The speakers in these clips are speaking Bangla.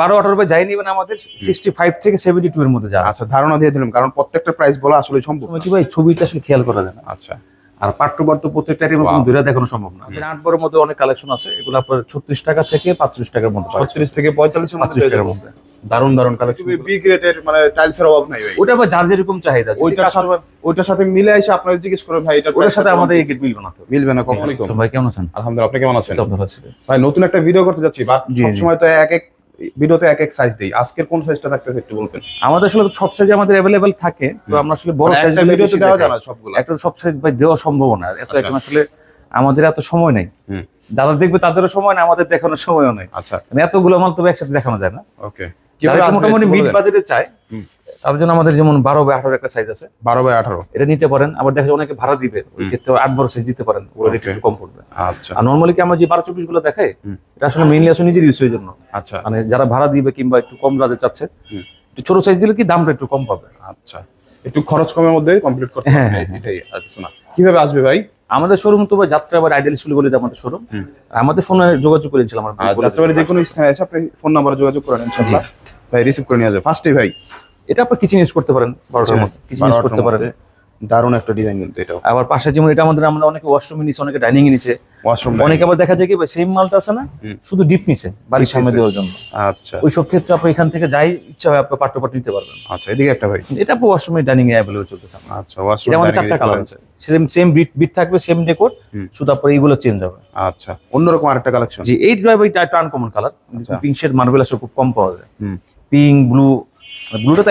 বারো আঠারো যাই নিবেন আমাদের সিক্সটি ফাইভ থেকে সেভেন্টি টু এর মধ্যে যা আচ্ছা ধারণা দিয়ে দিলাম কারণ প্রত্যেকটা প্রাইস বলা আসলে সম্ভব কি ভাই ছবিটা আসলে খেয়াল করা যায় না। আচ্ছা। আর পাট্টবার তো প্রত্যেকটারই. ধরে দেখানো সম্ভব না। আট বারের মধ্যে অনেক কালেকশন আছে এগুলো আপনার ছত্রিশ টাকা থেকে পাঁচত্রিশ টাকার মধ্যে ছত্রিশ থেকে পঁয়তাল্লিশের মধ্যে পাঁচত্রিশ টাকার মধ্যে। দারুণ দারুণ কালেকশন বি গ্রেডের মানে টাইলসের অভাব নাই ভাই। ওটা আবার যার যেরকম চাহিদা ওইটার সাথে ওইটার সাথে মিলে এসে আপনারা জিজ্ঞেস করে ভাই এটা ওটার সাথে আমাদের এই বিল বানাতে হবে মিলবে না কখনোই কম ভাই কেমন আছেন? আলহামদুলিল্লাহ আপনি কেমন আছেন? আছে। ভাই নতুন একটা ভিডিও করতে যাচ্ছি বাট জি। সবসময় তো এক এক ভিডিওতে এক এক সাইজ দেই। আজকের কোন সাইজটা থাকতেছে একটু বলবেন? আমাদের আসলে সব সাইজ আমাদের अवेलेबल থাকে তো আমরা আসলে বড় মানে সাইজ ভিডিওতে দেওয়া যায় না সবগুলো। একটা সব সাইজ ভাই দেওয়া সম্ভব না। এত আচ্ছা। এখন আসলে আমাদের এত সময় নেই। দাদা যারা দেখবে তাদেরও সময় না আমাদের দেখানোর সময়ও নেই। আচ্ছা। মানে এতগুলো মাল তবে একসাথে দেখানো যায় না। ওকে মোটামুটি মিড বাজেটে চায় তাদের জন্য আমাদের যেমন বারো বাই আঠারো একটা সাইজ আছে। বারো বাই আঠারো। এটা নিতে পারেন আবার দেখা যায় অনেকে ভাড়া দিবে ওই ক্ষেত্রে আট বারো সাইজ দিতে পারেন ওগুলো একটু কম পড়বে। আচ্ছা। আর নর্মালি কি আমরা যে বারো চব্বিশগুলো দেখাই এটা আসলে মেইনলি আসলে নিজের ইউজের জন্য। আচ্ছা। মানে যারা ভাড়া দিবে কিংবা একটু কম রাজে চাচ্ছে একটু ছোট সাইজ দিলে কি দামটা একটু কম পাবে? আচ্ছা। একটু খরচ কমের মধ্যে কমপ্লিট করতে হ্যাঁ, হ্যাঁ, হ্যাঁ। এটাই না। কীভাবে আসবে ভাই? আমাদের শোরুম তো ভাই যাত্রা আবার আইডিয়াল স্কুল বলে আমাদের শোরুম। আমাদের ফোনে যোগাযোগ করেছিলাম আমরা। যাত্রাবাড়ি যে কোনো স্থানে এসে আপনি ফোন নাম্বারে যোগাযোগ করেন ইনশাআল্লাহ। ভাই রিসিভ করে নিয়ে যাবে ফার্স্টে ভাই। এটা আপনি কিচেন ইউজ করতে পারেন বারোটার মধ্যে। কিচেন ইউজ করতে পারেন। দারুণ একটা ডিজাইন কিন্তু এটাও। আবার পাশে যেমন এটা আমাদের আমরা অনেকে ওয়াশরুমে নিছে অনেকে ডাইনিং এ নিছে ওয়াশরুম অনেকে আবার দেখা যায় কি সেম মালটা আছে না শুধু ডিপ নিছে বাড়ির সামনে দেওয়ার জন্য। আচ্ছা। ওই সব ক্ষেত্রে আপনি এখান থেকে যাই ইচ্ছা হয় আপনি পাট্ট নিতে পারবেন। আচ্ছা এদিকে একটা ভাই। এটা আপনি ওয়াশরুমে ডাইনিং এ অ্যাভেলেবল চলতেছে। আচ্ছা ওয়াশরুম এটা আমাদের চারটা কালার আছে। সেম সেম বিট বিট থাকবে সেম ডেকোর। শুধু আপনার এইগুলো চেঞ্জ হবে। আচ্ছা অন্যরকম আরেকটা কালেকশন জি এই এটা একটা আনকমন কালার আচ্ছা। পিঙ্ক শেড মার্বেল আসলে খুব কম পাওয়া যায়। পিঙ্ক ব্লু ব্লুটা তো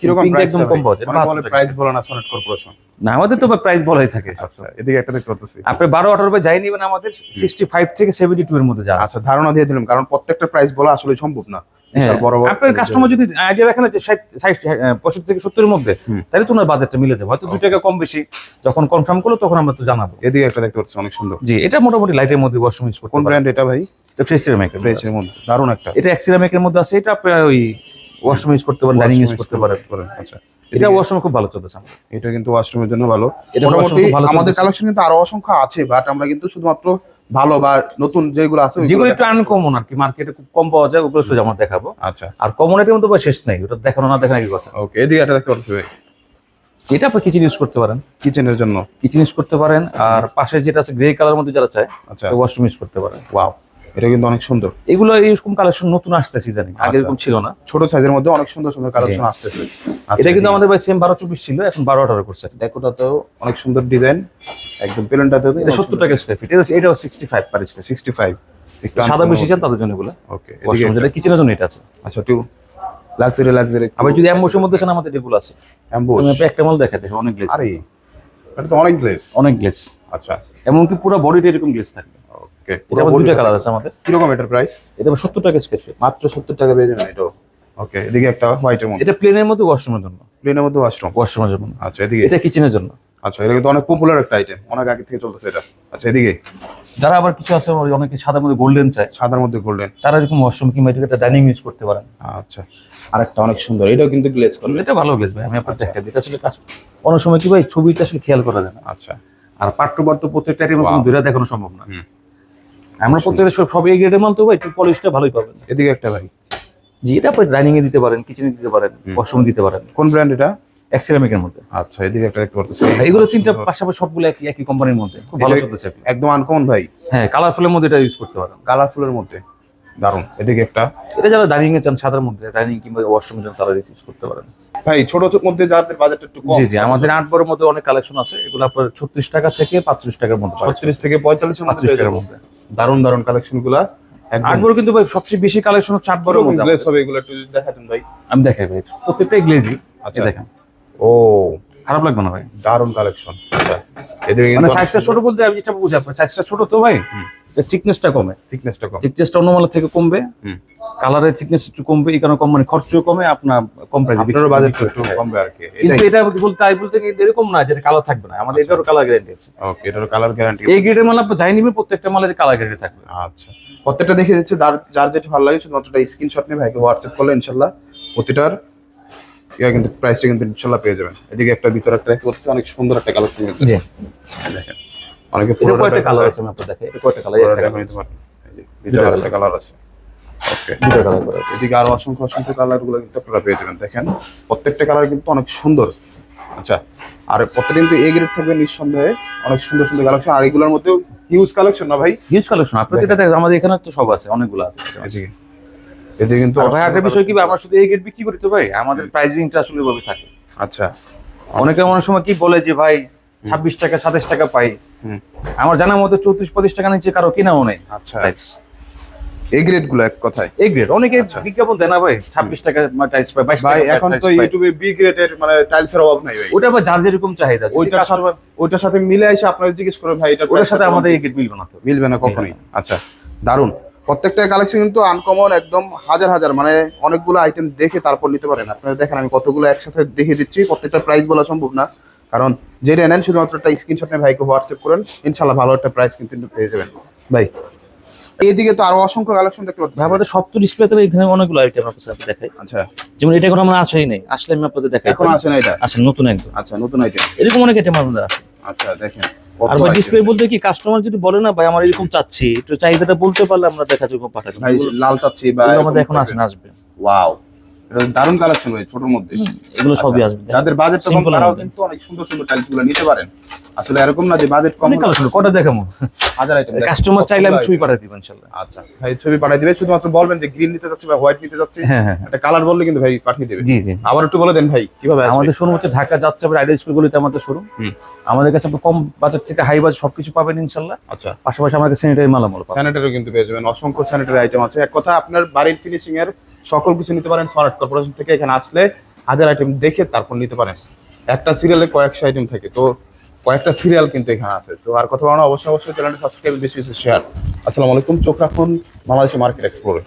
কীরকম পিঙ্ক প্রাইস একদম কম পাওয়া যায়। 72 টাকা। প্রাইস বলেন না সনেট কর্পোরেশন না আমাদের তো প্রাইস বলাই থাকে। আচ্ছা এদিকে একটা দেখতে পাচ্ছি আপনি বারো আঠারো রুপয়ে যাই নিবেন আমাদের সিক্সটি ফাইভ থেকে সেভেন্টি টু এর মধ্যে যা আচ্ছা ধারণা দিয়ে দিলাম কারণ প্রত্যেকটা প্রাইস বলা আসলে সম্ভব না। হ্যাঁ, আপনার কাস্টমার যদি আইডিয়া রাখেন যে ষাট পঁয়ষট্টি থেকে সত্তরের মধ্যে তাহলে তো ওনার বাজেটটা মিলে যাবে। হয়তো দুই টাকা কম বেশি যখন কনফার্ম করল তখন আমরা তো জানাব। এদিকে একটা দেখতে পাচ্ছি অনেক সুন্দর। জি এটা মোটামুটি লাইটের মধ্যে ওয়াশরুম ইউজ করতে কোন ব্র্যান্ড এটা ভাই? এটা ফ্রেশ সিরামিকের ফ্রেশ এর মধ্যে দারুণ একটা। এটা এক সিরামিকের মধ্যে আছে এটা আপনার ওই ওয়াশরুম ইউজ করতে পারেন ডাইনিং ইউজ করতে পারেন। আচ্ছা। এটা ওয়াশরুম খুব ভালো চলতেছে। এটা কিন্তু ওয়াশরুমের জন্য ভালো। এটা মোটামুটি আমাদের কালেকশন কিন্তু আরও অসংখ্য আছে বাট আমরা কিন্তু শুধুমাত্র ভালো বা নতুন যেগুলো আছে যেগুলো একটু। আনকমন আর কি মার্কেটে খুব কম পাওয়া যায় ওগুলো সোজা আমরা দেখাবো। আচ্ছা। আর কমনের মধ্যে শেষ নাই ওটা দেখানো না দেখানো কি কথা। ওকে এদিকে একটা দেখতে পাচ্ছি ভাই। এটা আপনি কিচেন ইউজ করতে পারেন। কিচেনের জন্য। কিচেন ইউজ করতে পারেন আর পাশে যেটা আছে গ্রে কালার মধ্যে যারা চায় আচ্ছা। ওয়াশরুম ইউজ করতে পারেন। ওয়াও এটা কিন্তু অনেক সুন্দর। এগুলো এরকম কালেকশন নতুন আসতেছে ইদানিং আগে আচ্ছা। এরকম ছিল না। ছোট সাইজের মধ্যে অনেক সুন্দর সুন্দর কালেকশন আসতেছে। আচ্ছা, এটা কিন্তু আমাদের ভাই সেম বারো চব্বিশ ছিল এখন বারো আঠারো করছে। ডেকোটাতেও অনেক সুন্দর ডিজাইন একদম প্লেনটাতেও এটা সত্তর টাকা স্কোয়ার ফিট এটা এটাও sixty five per square sixty five সাদা বেশি চান তাদের জন্য এগুলো। ওকে যেটা কিচেনের জন্য এটা আছে। আচ্ছা একটু লাক্সারি লাক্সারি আবার যদি অ্যাম্বোসের মধ্যে চান আমাদের এগুলো আছে। অ্যাম্বোস একটা মাল দেখা দেখো অনেক গ্লেস আরে এটা তো অনেক গ্লেস অনেক গ্লেস আচ্ছা। এমনকি পুরো বডিটা এরকম গ্লেস থাকবে। এটা কালার আছে আমাদের। কীরকম এটার প্রাইস এটা আবার সত্তর টাকা মাত্র টাকা পেয়ে যাবেন এটাও। ওকে এদিকে একটা হোয়াইটের মধ্যে। এটা প্লেনের মধ্যে ওয়াশরুমের জন্য। প্লেনের মধ্যে ওয়াশরুম ওয়াশরুমের জন্য। আচ্ছা এদিকে। এটা কিচেনের জন্য। আচ্ছা এটা কিন্তু অনেক পপুলার একটা আইটেম অনেক আগে থেকে চলতেছে এটা। আচ্ছা এদিকে। যারা আবার কিছু আছে অনেকে সাদার মধ্যে গোল্ডেন চায়। সাদার মধ্যে গোল্ডেন তারা এরকম ওয়াশরুম কিংবা এটা ডাইনিং ইউজ করতে পারেন। আচ্ছা আরেকটা অনেক সুন্দর। এটাও কিন্তু গ্লেজ করবে। এটা ভালো ভাই আমি আপনার দেখা দিই। আসলে কাজ অনেক সময় কি ভাই ছবিটা আসলে খেয়াল করা যায় না। আচ্ছা। আর পাট্টবার তো. ধরে দেখানো সম্ভব না। আমরা প্রত্যেকটা সব এই গ্রেডের মাল তো ভাই একটু পলিশটা ভালোই পাবেন। এদিকে একটা ভাই। জি এটা আপনি ডাইনিং এ দিতে পারেন কিচেনে দিতে পারেন। ওয়াশরুমে দিতে পারেন। কোন ব্র্যান্ড এটা? এক সিরামিকের মধ্যে। আচ্ছা এদিকে একটা দেখতে পারতেছি। এগুলো তিনটা পাশাপাশি সবগুলো একই একই কোম্পানির মধ্যে। খুব ভালো চলতেছে। একদম আনকমন ভাই। হ্যাঁ কালারফুলের মধ্যে এটা ইউজ করতে পারেন। কালারফুলের মধ্যে। দারুণ এদিকে একটা। এটা যারা ডাইনিং এ চান সাদার মধ্যে ডাইনিং কিংবা ওয়াশরুমের জন্য তারা ইউজ করতে পারেন। ভাই ছোট ছোট মধ্যে যাদের বাজেট একটু কম। জি জি আমাদের আট বড়ের মধ্যে অনেক কালেকশন আছে। এগুলো আপনার ছত্রিশ টাকা থেকে পাঁচত্রিশ টাকার মধ্যে পাওয়া যায়। ছত্রিশ থেকে পঁয়তাল্লিশের মধ্যে পাঁচত্রিশ পেয়ে টাকার মধ্যে। দারুণ দারুণ কালেকশনগুলা আট একদম বড় কিন্তু ভাই সবচেয়ে বেশি কালেকশন হচ্ছে আট বড়ের মধ্যে গ্লেস হবে এগুলো একটু দেখাতেন ভাই। আমি দেখাই ভাই প্রত্যেকটাই গ্লেজি আচ্ছা। দেখেন। ও। খারাপ লাগবে না ভাই। দারুণ কালেকশন আচ্ছা। এদিকে মানে সাইজটা ছোট বলতে আমি যেটা বুঝি সাইজটা ছোট তো ভাই। হুম। চিকনেসটা কমে। থিকনেসটা কম। থিকনেসটা অন্য মালের থেকে কমবে। কালারের থিকনেস একটু কমবে এই কারণে কম মানে খরচও কমে আপনার কম প্রাইসে আপনার বাজেট একটু কমবে আর কি কিন্তু এটা বলতে তাই বলতে এরকম না যে কালার থাকবে না আমাদের এটারও কালার গ্যারান্টি আছে। ওকে এটার কালার গ্যারান্টি এই গ্রেডের মাল আপনি যাই নিবে প্রত্যেকটা মালের কালার গ্যারান্টি থাকবে। আচ্ছা। প্রত্যেকটা দেখে দিচ্ছে যার যেটা ভালো লাগে শুধুমাত্র স্ক্রিনশট নিয়ে ভাইকে হোয়াটসঅ্যাপ করলে ইনশাল্লাহ প্রতিটার ইয়া কিন্তু প্রাইসটা কিন্তু ইনশাল্লাহ পেয়ে যাবেন। এদিকে একটা ভিতরে একটা দেখতে অনেক সুন্দর একটা কালেকশন দেখেন। অনেকে কয়টা কালার আছে আপনার দেখে? কয়টা কালার পুরোটা দেখে নিতে পারেন। এই ভিতরে একটা কালার আছে। ওকে দুটো কালার করা আছে। এদিকে আরও অসংখ্য অসংখ্য কালারগুলো কিন্তু আপনারা পেয়ে যাবেন। দেখেন প্রত্যেকটা কালার কিন্তু অনেক সুন্দর। আচ্ছা আর প্রত্যেকটা কিন্তু এ গ্রেড থাকবে নিঃসন্দেহে। অনেক সুন্দর সুন্দর কালেকশন আর এগুলোর মধ্যেও হিউজ কালেকশন না ভাই? হিউজ কালেকশন আপনার যেটা দেখেন। আমাদের এখানে তো সব আছে অনেকগুলো আছে। এদিকে। এদিকে কিন্তু ভাই একটা বিষয় কি আমরা শুধু এই গেট বিক্রি করি তো ভাই? আমাদের প্রাইসিংটা আসলে এভাবে থাকে। আচ্ছা। অনেকে অনেক সময় কি বলে যে ভাই ছাব্বিশ টাকা সাতাশ টাকা পাই। আমার জানার মতো চৌত্রিশ পঁচিশ টাকা নিচে কারও কিনাও নেই। আচ্ছা। এই গ্রেডগুলো এক কথায়? এই গ্রেড অনেকে বিজ্ঞাপন দেয় না ভাই ছাব্বিশ টাকা টাইস পাই বাইশ ভাই এখন তো ইউটিউবে বি গ্রেডের মানে টাইলস এর অভাব নাই ভাই। ওটা আবার যার যেরকম চাহিদা ওইটার সাথে ওইটার সাথে মিলে এসে আপনারা জিজ্ঞেস করবেন ভাই এটা ওটার সাথে আমাদের এই মিলবে না তো। মিলবে না কখনোই। আচ্ছা দারুণ প্রত্যেকটা কালেকশন কিন্তু আনকমন একদম হাজার হাজার। মানে অনেকগুলো আইটেম দেখে তারপর নিতে পারেন। আপনারা দেখেন আমি কতগুলো একসাথে দেখে দিচ্ছি প্রত্যেকটা প্রাইস বলা সম্ভব না। কারণ যেটা নেন শুধুমাত্র একটা স্ক্রিনশট নিয়ে ভাইকে হোয়াটসঅ্যাপ করেন ইনশাল্লাহ ভালো একটা প্রাইস কিন্তু পেয়ে যাবেন। ভাই এইদিকে তো আরও অসংখ্য কালেকশন দেখতে পাচ্ছি। ভাই আমাদের সব তো ডিসপ্লেতে এখানে অনেকগুলো আইটেম আপনার সাথে দেখাই। আচ্ছা। যেমন এটা এখন আমরা আসেই নাই আসলে আমি আপনাদের দেখাই। এখন আসে না এটা? আসেন নতুন একদম। আচ্ছা নতুন আইটেম এরকম অনেক আইটেম আমাদের আছে। আচ্ছা দেখেন আর ভাই ডিসপ্লে বলতে কি কাস্টমার যদি বলে না ভাই আমার এরকম চাচ্ছি একটু চাহিদাটা বলতে পারলে আমরা দেখা যাব পাঠাতে ভাই লাল চাচ্ছি বা এগুলো আমাদের এখন আসেন আসবে। ওয়াও এটা দারুণ কালেকশন ভাই ছোটর মধ্যে। এগুলো সবই আচ্ছা, আসবে। যাদের বাজেট কম তারাও কিন্তু অনেক সুন্দর সুন্দর টাইলসগুলো নিতে পারেন। আসলে এরকম না যে বাজেট কম কালেকশন কটা দেখাবো? হাজার আইটেম কাস্টমার চাইলে আমি ছবি পাঠিয়ে দিব ইনশাল্লাহ। আচ্ছা ভাই ছবি পাঠিয়ে দিবে। শুধুমাত্র বলবেন যে গ্রিন নিতে যাচ্ছে বা হোয়াইট নিতে যাচ্ছে হ্যাঁ হ্যাঁ হ্যাঁ। একটা কালার বললে কিন্তু ভাই পাঠিয়ে দেবে। জি জি। আবার একটু বলে দেন ভাই কীভাবে? আমাদের শোরুম হচ্ছে ঢাকা যাচ্ছে আবার আইডিয়া স্কুলগুলিতে আমাদের শোরুম। আমাদের কাছে আপনি কম বাজার থেকে হাই বাজার সবকিছু পাবেন ইনশাল্লাহ। আচ্ছা। পাশাপাশি আমাদের স্যানিটারি মালামাল পাবেন। স্যানিটারিও কিন্তু পেয়ে যাবেন। অসংখ্য স্যানিটারি আইটেম আছে। এক কথা আপনার বাড়ির ফিনিশিং এর সকল কিছু নিতে পারেন স্মার্ট কর্পোরেশন থেকে এখানে আসলে হাজার আইটেম দেখে তারপর নিতে পারেন। একটা সিরিয়ালে কয়েকশো আইটেম থাকে, তো কয়েকটা সিরিয়াল কিন্তু এখানে আছে। তো আর কথা বলা অবশ্যই অবশ্যই চ্যানেলটা সাবস্ক্রাইব বেশি বেশি শেয়ার আসসালামু আলাইকুম, চোখ রাখুন বাংলাদেশি মার্কেট এক্সপ্লোরে